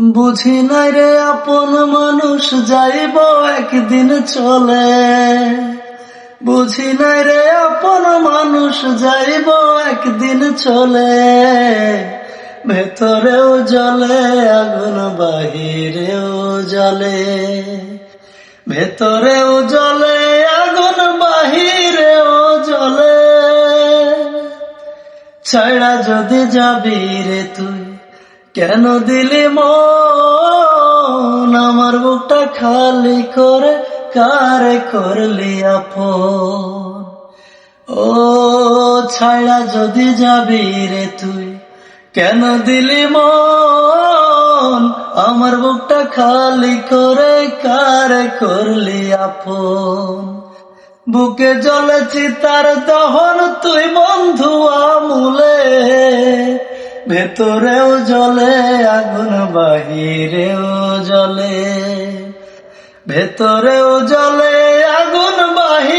বুঝি নাই রে আপন মানুষ যাইব একদিন চলে। বুঝি নাই রে আপন মানুষ যাইব একদিন চলে। ভেতরেও জলে, আগুন বাহিরেও জলে। ভেতরেও জলে, আগুন বাহিরেও জলে। ছাড়া যদি যাবি রে তুই কেন দিলি মন? আমার বুকটা খালি করে কারে করলি আপন? ও ছাড়া যদি যাবি রে তুই, কেন দিলি মন? আমার বুকটা খালি করে কারে করলি আপন? বুকে জলে তার দহন, তুই বন্ধু আমুলে ভেতরেও জলে আগুন বাহিরেও জলে। ভেতরেও জলে আগুন বাহি